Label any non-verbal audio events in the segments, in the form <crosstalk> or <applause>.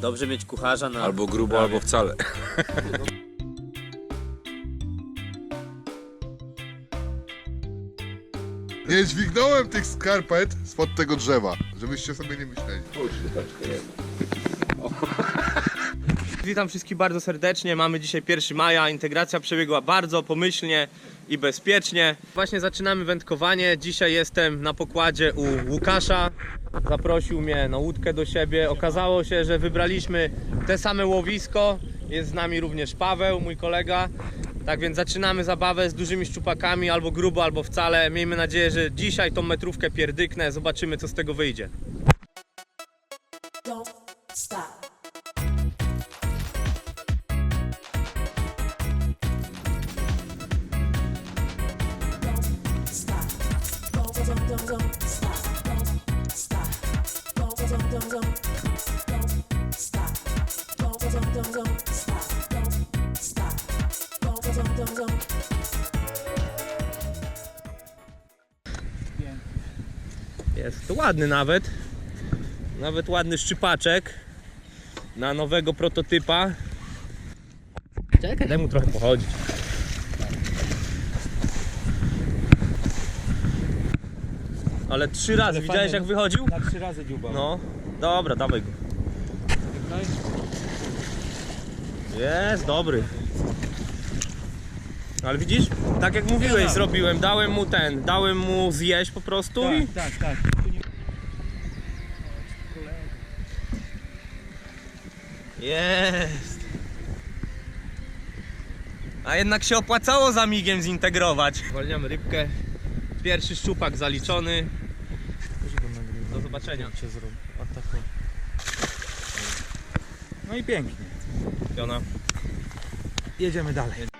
Dobrze mieć kucharza na... Albo grubo, albo wcale. <laughs> Nie dźwignąłem tych skarpet spod tego drzewa, żebyście sobie nie myśleli. <laughs> Witam wszystkich bardzo serdecznie. Mamy dzisiaj 1 maja. Integracja przebiegła bardzo pomyślnie i bezpiecznie. Właśnie zaczynamy wędkowanie. Dzisiaj jestem na pokładzie u Łukasza. Zaprosił mnie na łódkę do siebie. Okazało się, że wybraliśmy te same łowisko. Jest z nami również Paweł, mój kolega. Tak więc zaczynamy zabawę z dużymi szczupakami, albo grubo, albo wcale. Miejmy nadzieję, że dzisiaj tą metrówkę pierdyknę. Zobaczymy, co z tego wyjdzie. Don't stop. Jest to ładny nawet. Nawet ładny szczypaczek na nowego prototypa. Czekaj, daj mu trochę pochodzić. Ale trzy razy, widziałeś jak wychodził? Na trzy razy dziuba. No, dobra, dawaj go. Jest, dobry. Ale widzisz, tak jak mówiłeś, zrobiłem, dałem mu ten, dałem mu zjeść po prostu i Tak, tak, tak. Jest. A jednak się opłacało za migiem zintegrować. Zwalniamy rybkę. Pierwszy szczupak zaliczony. Do zobaczenia. No i pięknie. Piona. Jedziemy dalej.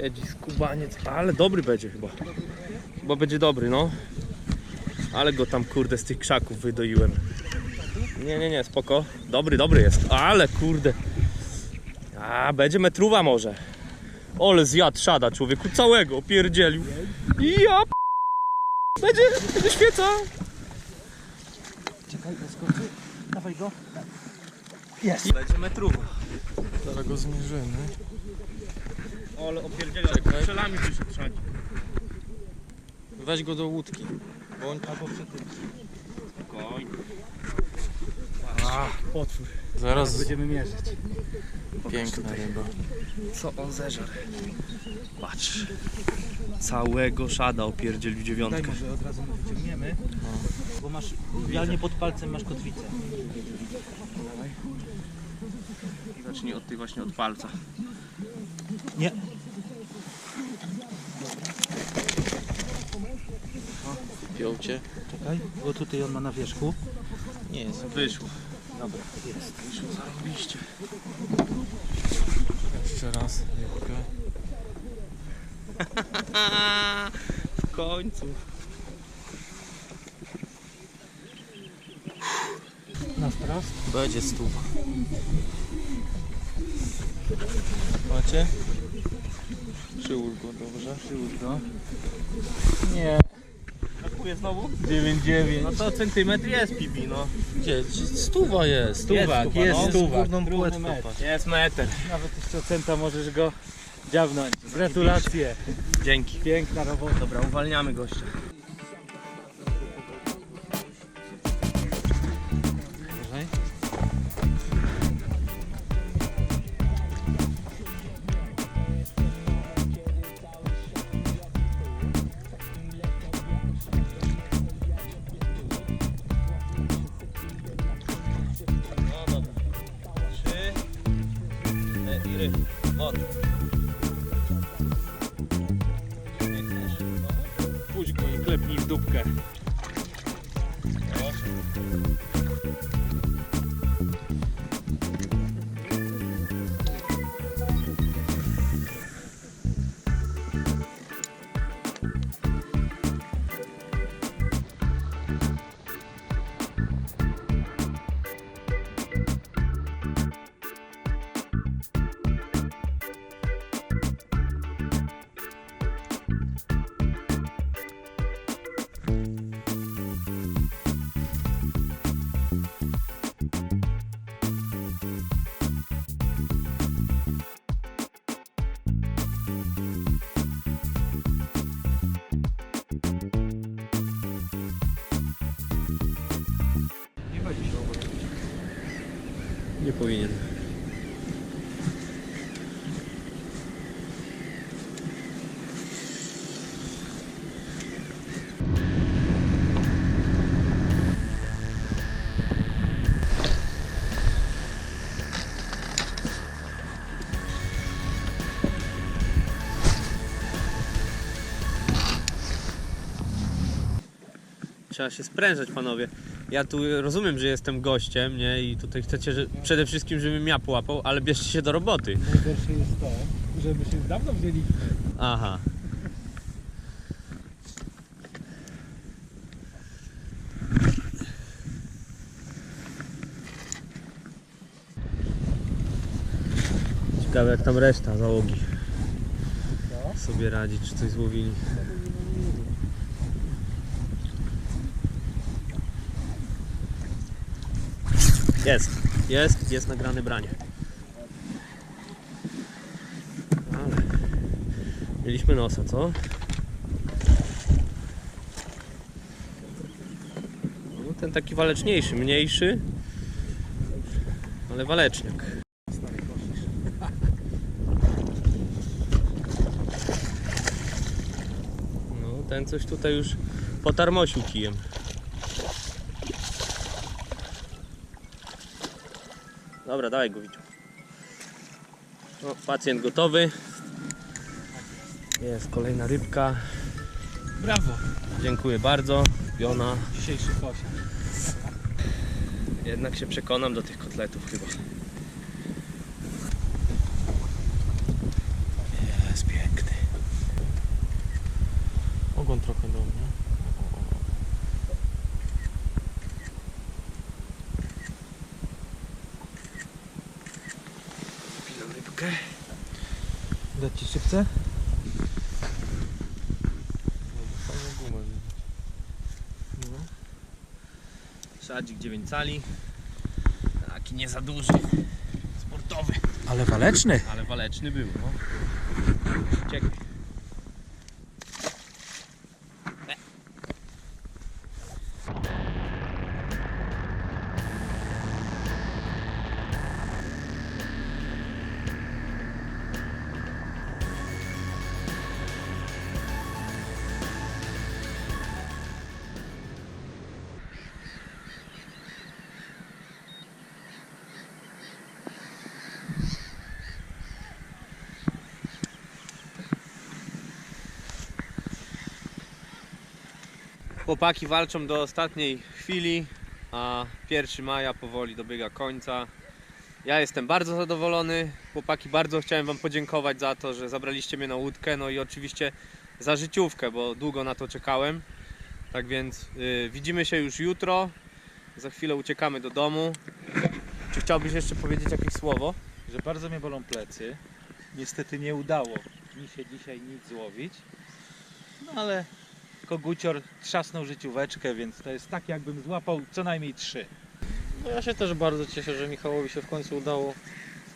Siedzi skubaniec, ale dobry będzie chyba. Chyba będzie dobry, no. Ale go tam kurde z tych krzaków wydoiłem. Nie, nie, nie, spoko. Dobry, dobry jest. Ale kurde. A, będzie metruwa może. Ole zjadł szada człowieku, całego opierdzielił. Ja p... Będzie, będzie świeca. Czekaj, skoczy. Dawaj go. Będzie metruwa. Zaraz go zmierzymy. Ale opierdzielił, ale strzelami wyszedł. Weź go do łódki. On albo tym. Spokojnie. Potwór. Zaraz Będziemy mierzyć. piękna ryba. Co on zeżar? Patrz. Całego szada opierdzielił Daj dziewiątkę. może od razu mu wyciągniemy. Bo masz, idealnie pod palcem masz kotwicę. Zacznij od tej właśnie od palca. Nie. Piął cię? Czekaj, bo tutaj on ma na wierzchu. Nie jest. Wyszło. Dobra, jest. Wyszło zarobiście. Jeszcze raz rybkę. <laughs> W końcu. Na wprost. Będzie stuwa. Macie? Przyłóż go dobrze. Przyłóż go. Nie. Brakuje znowu? 9,9. No to centymetr jest pipi, no. Gdzie? Stuwa jest. Stuwak, jest no. stuwak. Metr. patrz. Jest meter. Nawet jeszcze centa możesz go dziawnąć. Gratulacje. Dzięki. Piękna robota. Dobra, uwalniamy gościa. Go i klepnij Nie powinien. Trzeba się sprężać, panowie. Ja tu rozumiem, że jestem gościem, nie? I tutaj chcecie że przede wszystkim, żebym ja połapał, ale bierzcie się do roboty. Najgorsze jest to, że my się dawno wzięliśmy. Aha. Ciekawe jak tam reszta załogi sobie radzi, czy coś złowili. Jest, jest, jest nagrane branie. Ale mieliśmy nosa, co? No, ten taki waleczniejszy, mniejszy, ale waleczniak. No, ten coś tutaj już potarmosił kijem. Dobra, dawaj go. No, pacjent gotowy. Jest kolejna rybka. Brawo. Dziękuję bardzo. Piona. Dzisiejszy kosiar. Jednak się przekonam do tych kotletów chyba. Jest piękny. Ogon trochę do mnie. Gumę. Sadzik 9 cali. Taki nie za duży. Sportowy. Ale waleczny. Ale waleczny był, no. Czekaj. Chłopaki walczą do ostatniej chwili, a 1 maja powoli dobiega końca. Ja jestem bardzo zadowolony. Chłopaki, bardzo chciałem Wam podziękować za to, że zabraliście mnie na łódkę, no i oczywiście za życiówkę, bo długo na to czekałem. Tak więc y, widzimy się już jutro Za chwilę uciekamy do domu. Czy chciałbyś jeszcze powiedzieć jakieś słowo? Że bardzo mnie bolą plecy. Niestety nie udało mi się dzisiaj nic złowić. No ale kogucior trzasnął życióweczkę, więc to jest tak jakbym złapał co najmniej trzy. No ja się też bardzo cieszę, że Michałowi się w końcu udało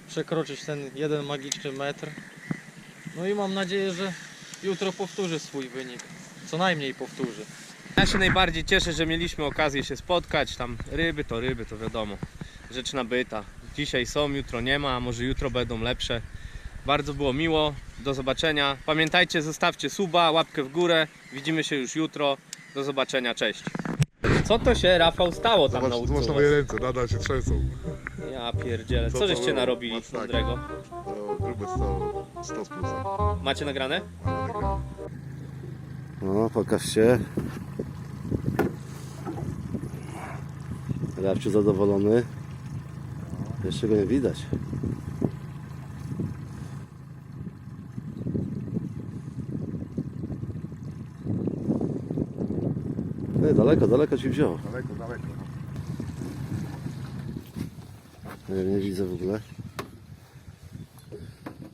przekroczyć ten jeden magiczny metr. No i mam nadzieję, że jutro powtórzy swój wynik. Co najmniej powtórzy. Ja się najbardziej cieszę, że mieliśmy okazję się spotkać. Tam ryby to ryby, to wiadomo. Rzecz nabyta. Dzisiaj są, jutro nie ma, a może jutro będą lepsze. Bardzo było miło. Do zobaczenia. Pamiętajcie, zostawcie suba, łapkę w górę. Widzimy się już jutro. Do zobaczenia, cześć. Co to się, Rafał, stało tam na Zobacz, łódce? zobacz na moje ręce, nadal się trzęsą. Ja pierdzielę. Co Co to żeście było? narobili Masakra. mądrego? No, grube 100, 100 z plusem. Macie nagrane? Ale. No, pokaż się. Rafciu zadowolony. Jeszcze go nie widać. Ej, daleko, daleko ci wziął. Daleko, daleko. Nie, nie widzę w ogóle.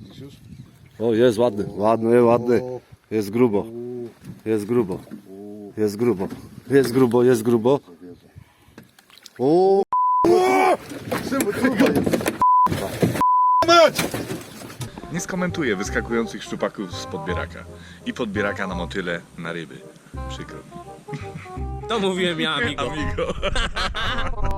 Widzisz już? O, jest ładny, ładny, ładny. Jest grubo, jest grubo, jest grubo. Jest grubo, jest grubo. O, Nie skomentuję wyskakujących szczupaków z podbieraka i podbieraka na motyle na ryby. Przykro mi. To mówiłem ja, amigo. Amigo. <laughs>